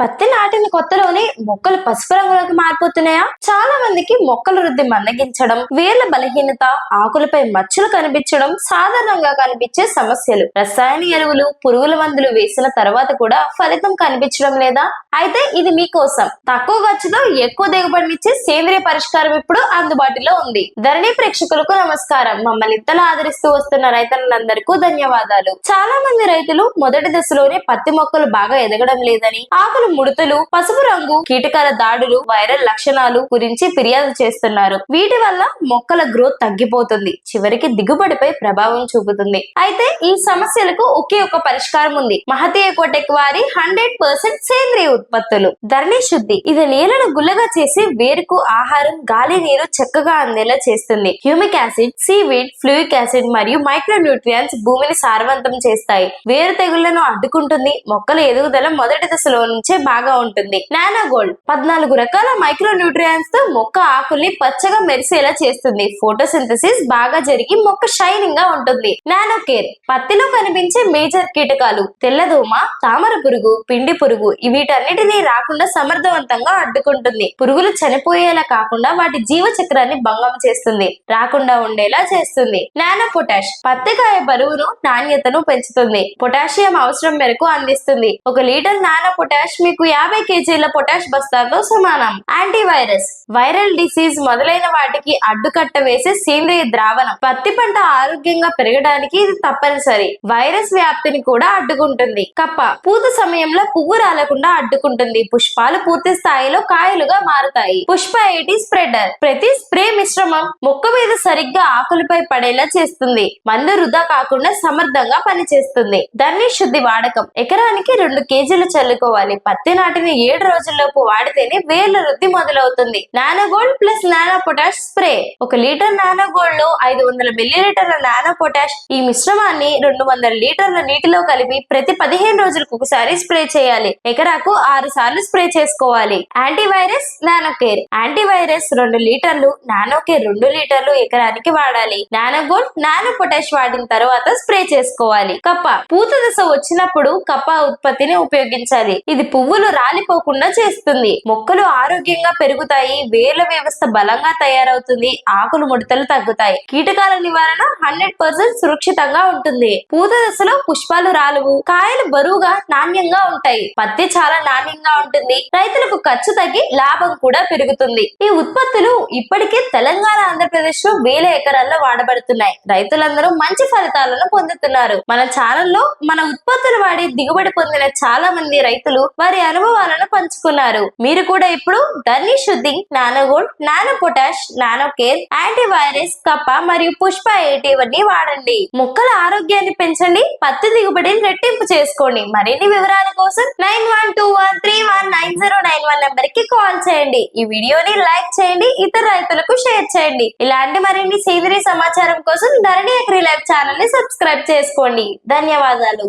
పత్తి నాటిన కొత్తలోనే మొక్కలు పసుపు రంగులోకి మారిపోతున్నాయా? చాలా మందికి మొక్కల వృద్ధి మందగించడం వేర్ల బలహీనత ఆకులపై మచ్చలు కనిపించడం సాధారణంగా కనిపించే సమస్యలు. రసాయన ఎరువులు పురుగుల మందులు వేసిన తర్వాత కూడా ఫలితం కనిపించడం లేదా? అయితే ఇది మీకోసం. తక్కువ ఖర్చుతో ఎక్కువ దిగుబడినిచ్చే సేంద్రియ పరిష్కారం ఇప్పుడు అందుబాటులో ఉంది. ధరణి ప్రేక్షకులకు నమస్కారం. మమ్మల్ని ఇంతలా ఆదరిస్తూ వస్తున్న రైతులందరికీ ధన్యవాదాలు. చాలా మంది రైతులు మొదటి దశలోనే పత్తి మొక్కలు బాగా ఎదగడం లేదని ఆకులు ముడతలు పసుపు రంగు కీటకాల దాడులు వైరల్ లక్షణాలు గురించి ఫిర్యాదు చేస్తున్నారు. వీటి వల్ల మొక్కల గ్రోత్ తగ్గిపోతుంది. చివరికి దిగుబడిపై ప్రభావం చూపుతుంది. అయితే ఈ సమస్యలకు ఒకే ఒక పరిష్కారం ఉంది. మహతీయ కోటెక్ వారి హండ్రెడ్ పర్సెంట్ సేంద్రియ ఉత్పత్తులు. ధరణి శుద్ధి. ఇది నేలను గుల్లగా చేసి వేరుకు ఆహారం గాలి నీరు చక్కగా అందేలా చేస్తుంది. Humic acid seaweed fulvic acid మరియు మైక్రో న్యూట్రియన్స్ భూమిని సారవంతం చేస్తాయి. వేరు తెగుళ్ళను అడ్డుకుంటుంది. మొక్కల ఎదుగుదల మొదటి దశలో నుంచే బాగా ఉంటుంది. నానా గోల్డ్. పద్నాలుగు రకాల మైక్రో న్యూట్రియన్స్తో మొక్క ఆకుల్ని పచ్చగా మెరిసేలా చేస్తుంది. ఫోటోసింథసిస్ బాగా జరిగి మొక్క షైనింగ్గా ఉంటుంది. Nano care. పత్తిలో కనిపించే మేజర్ కీటకాలు తెల్లదోమ తామర పురుగు పిండి పురుగు వీటన్నిటిని రాకుండా సమర్థవంతంగా అడ్డుకుంటుంది. పురుగులు చనిపోయేలా కాకుండా వాటి జీవ చక్రాన్ని భంగం చేస్తుంది. రాకుండా ఉండేలా చేస్తుంది. Nano potash. పత్తికాయ బరువును నాణ్యతను పెంచుతుంది. పొటాషియం అవసరం మేరకు అందిస్తుంది. ఒక లీటర్ నానో పొటాష్ మీకు యాభై కేజీల పొటాష్ బస్తాతో సమానం. యాంటీవైరస్ వైరల్ డిసీజ్ మొదలైన వాటికి అడ్డుకట్ట వేసే సేంద్రియ ద్రావణం. పత్తి పంట ఆరోగ్యంగా పెరగడానికి ఇది తప్పనిసరి. వైరస్ వ్యాప్తిని కూడా అడ్డుకుంటుంది. కప్ప పూత సమయంలో పువ్వు రాలకుండా అడ్డుకుంటుంది. పుష్పాలు పూర్తి స్థాయిలో కాయలుగా మారుతాయి. పుష్ప ఎయిటీ స్ప్రెడర్ ప్రతి స్ప్రే మిశ్రమం మొక్క మీద సరిగ్గా ఆకులపై పడేలా చేస్తుంది. మందు వృధా కాకుండా సమర్థంగా పనిచేస్తుంది. దాన్ని శుద్ధి వాడకం. ఎకరానికి రెండు కేజీలు చల్లుకోవాలి. పత్తి నాటిన ఏడు రోజుల్లోపు వాడితేనే వేర్ల వృద్ధి మొదలవుతుంది. Nano gold plus nano potash spray. ఒక లీటర్ నానోగోల్డ్లో ఐదు వందల మిల్లీలీటర్ల నానో పొటాష్ ఈ మిశ్రమాన్ని రెండు వందల లీటర్ల నీటిలో కలిపి ప్రతి పదిహేను రోజులకు ఒకసారి స్ప్రే చేయాలి. ఎకరాకు ఆరు సార్లు స్ప్రే చేసుకోవాలి. యాంటీవైరస్ నానో కేర్ యాంటీవైరస్ రెండు లీటర్లు నానో కేర్ రెండు లీటర్లు ఎకరానికి వాడాలి. నానోగోల్డ్ నానో పొటాష్ వాడిన తర్వాత స్ప్రే చేసుకోవాలి. కప్ప. పూత దశ వచ్చినప్పుడు కప్ప ఉత్పత్తిని ఉపయోగించాలి. ఇది పువ్వులు రాలిపోకుండా చేస్తుంది. మొక్కలు ఆరోగ్యంగా పెరుగుతాయి వేర్ల వ్యవస్థ బలంగా తయారవుతుంది ఆకులు ముడతలు తగ్గుతాయి. కీటకాల నివారణ హండ్రెడ్ పర్సెంట్ సురక్షితంగా ఉంటుంది. పూత దశలో పుష్పాలు రాలువు కాయలు బరువుగా నాణ్యంగా ఉంటాయి. పత్తి చాలా నాణ్యంగా ఉంటుంది. రైతులకు ఖర్చు తగ్గి లాభం కూడా పెరుగుతుంది. ఈ ఉత్పత్తులు ఇప్పటికే తెలంగాణ ఆంధ్రప్రదేశ్లో వేల ఎకరాల్లో వాడబడుతున్నాయి. రైతులందరూ మంచి ఫలితాలను పొందుతున్నారు. మన ఛానల్లో మన ఉత్పత్తులు వాడి దిగుబడి పొందిన చాలా మంది రైతులు వారి అనుభవాలను పంచుకున్నారు. మీరు కూడా ఇప్పుడు ధర్ని శుద్ధి nano gold nano potash nano care antivirus కప్ప మరియు పుష్ప ఎయిటీ ఇవన్నీ వాడండి. మొక్కల ఆరోగ్యాన్ని పెంచండి పత్తి దిగుబడిని రెట్టింపు చేసుకోండి. మరిన్ని వివరాల కోసం nine one two one three one nine zero nine one నెంబర్కి కాల్ చేయండి. ఈ వీడియోని లైక్ చేయండి ఇతర రైతులకు షేర్ చేయండి. ఇలాంటి మరిన్ని సేంద్రీయ సమాచారం కోసం ధరణి అగ్రి లైవ్ ఛానల్ని సబ్స్క్రైబ్ చేసుకోండి. ధన్యవాదాలు.